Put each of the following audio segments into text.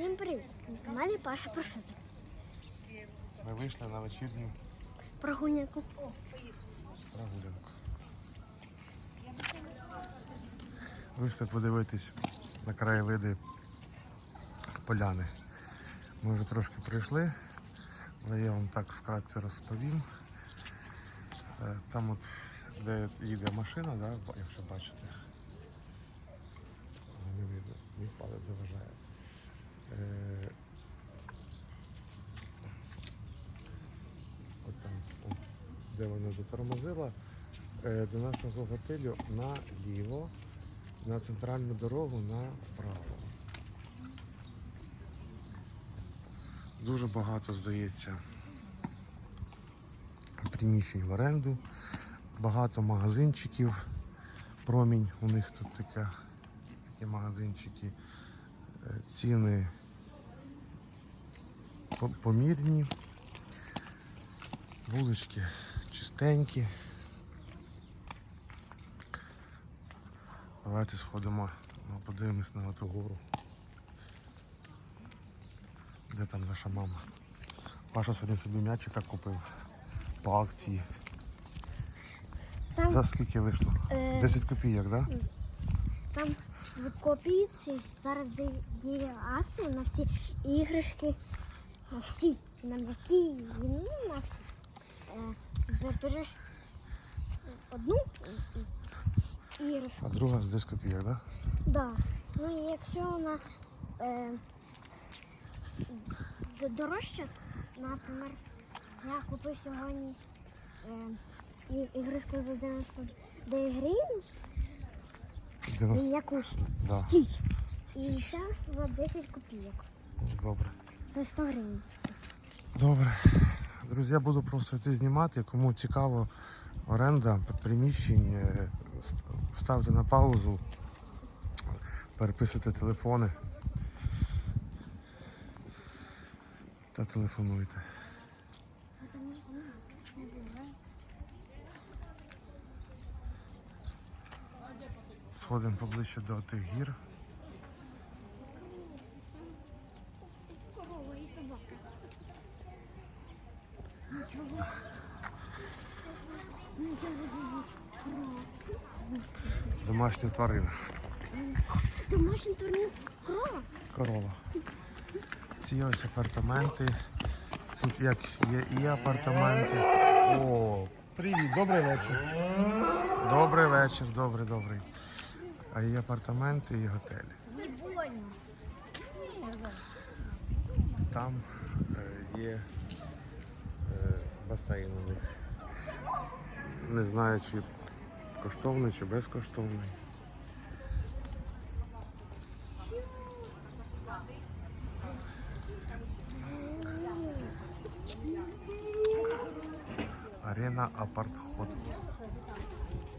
Всім привіт! На каналі Паша Професор. Ми вийшли на вечірню Прогулянку. прогулянку. Вийшли подивитись на краєвиди поляни. Ми вже трошки прийшли, але я вам так вкратце розповім. Е, Там от, де їде машина, да, якщо бачите. Не видно, мій палець заважає. Е, От там, о, де вона затормозила, е, до нашого готелю наліво, на центральну дорогу направо. Дуже багато, здається, приміщень в оренду, багато магазинчиків. Промінь у них тут така, такі магазинчики. Е, Ціни помірні. Вулички чистенькі. Давайте сходимо, ну, подивимось на ту гору. Де там наша мама? Паша сьогодні собі м'ячика купив по акції. Там, За скільки вийшло? е, 10 копійок, так? Да? там в копійці зараз діє акція на всі іграшки. На всі. На м'які, ну, на всі. Е, береш одну і- і- А друга з 10 копійок, так? Да? Да. Ну і якщо вона е, дорожча, наприклад, я купив сьогодні е, іграшку за 99 гривень і 90. якусь Да. стіч. І ця за 10 копійок. Добре. Це 100 гривень. Добре. Друзі, я буду просто йти знімати. Кому цікаво оренда приміщень, е, ставте на паузу, переписуйте телефони та телефонуйте. Сходимо поближче до тих гір. І собака. Домашні тварини. Домашній турнір корова. Корова. Ці ось апартаменти. Тут як є і апартаменти. О, привіт, добрий вечір. Добрий вечір, добрий, добрий. А є апартаменти і готелі. Там е, є е, басейн у них. Не знаю, чи коштовний, чи безкоштовний. Арена Апарт Хотел.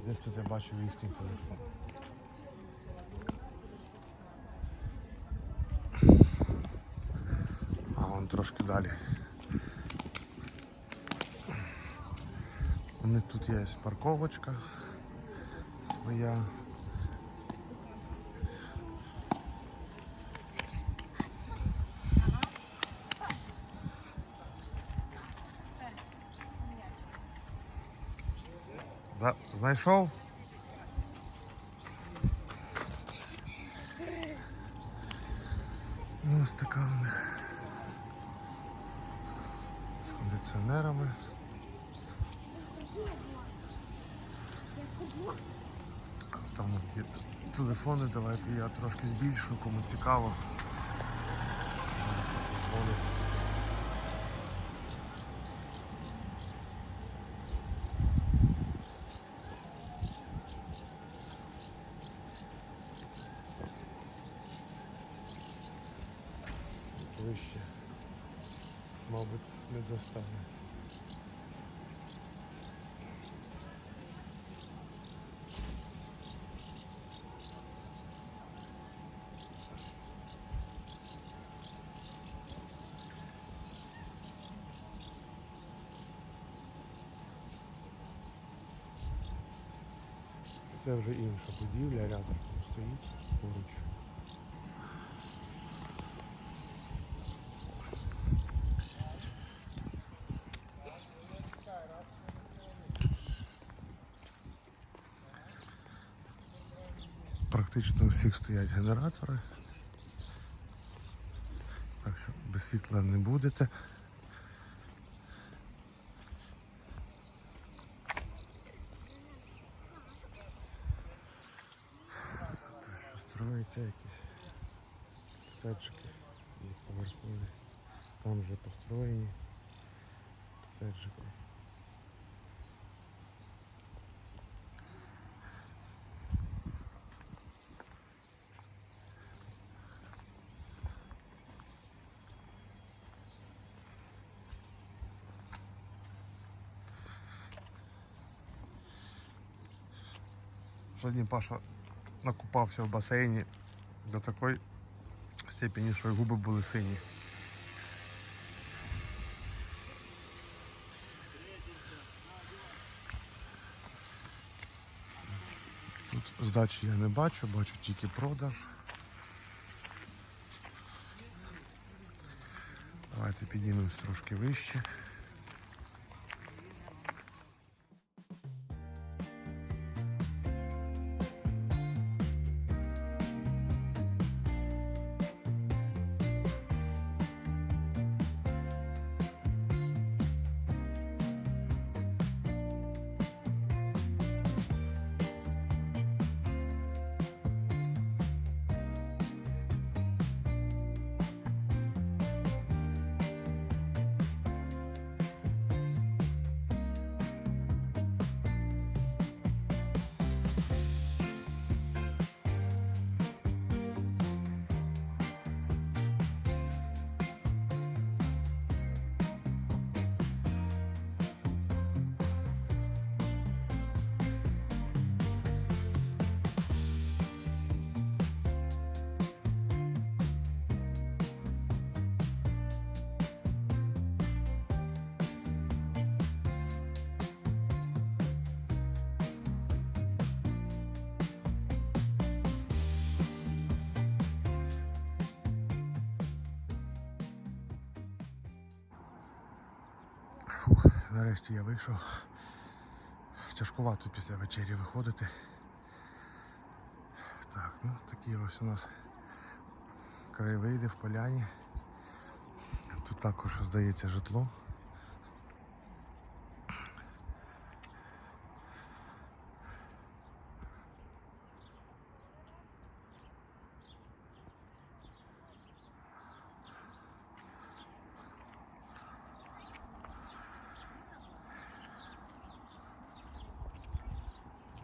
Десь тут я бачив їхній телефон. Трошки далі. У них тут є парковочка своя. За- Знайшов? Ну, ось у них. Кондиціонерами. Там є телефони, давайте я трошки збільшу, кому цікаво. Вище. Мабуть, не достане. Це вже інша будівля, рядом стоїть поруч. Практично у всіх стоять генератори. Так що без світла не будете. Те, що строїться якісь саджики поверхні. Там вже построєні саджики. Сьогодні Паша накупався в басейні до такої степені, що й губи були сині. Тут здачі я не бачу, бачу тільки продаж. Давайте піднімемось трошки вище. Фух, нарешті я вийшов. Тяжкувато після вечері виходити. Так, ну такі ось у нас краєвиди в поляні. Тут також здається житло.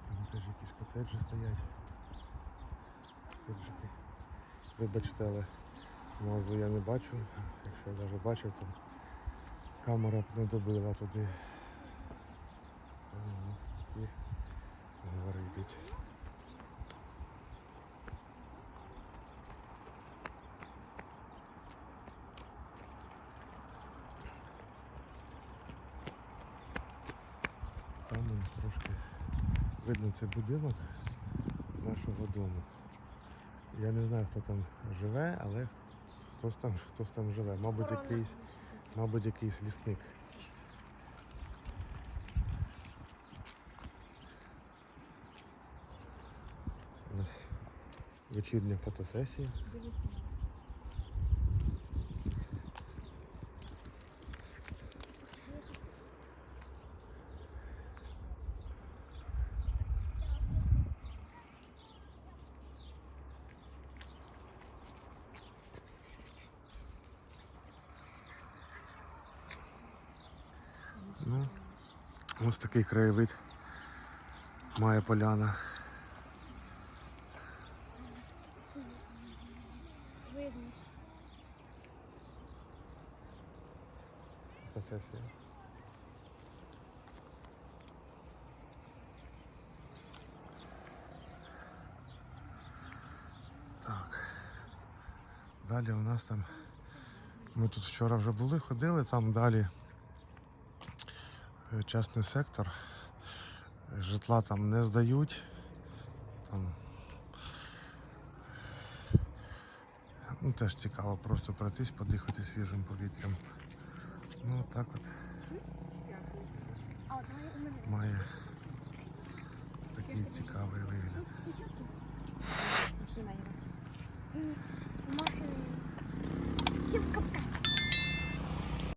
Там теж котеджі стоять. Котеджики. Вибачте, але назву я не бачу. Якщо я навіть бачив, то камера б не добила туди. Це у нас такі гори йдуть. Там трошки видно цей будинок з нашого дому. Я не знаю, хто там живе, але хтось там, хтось там живе. Мабуть, якийсь, мабуть, якийсь лісник. У нас вечірня фотосесія. Ось такий краєвид має поляна. Видно. Фотосесія. Так. Далі у нас там. Ми тут вчора вже були, ходили, там далі частний сектор. Житла там не здають. Там ну, теж цікаво просто пройтись, подихати свіжим повітрям. Ну так от А от має такий цікавий вигляд. машина його.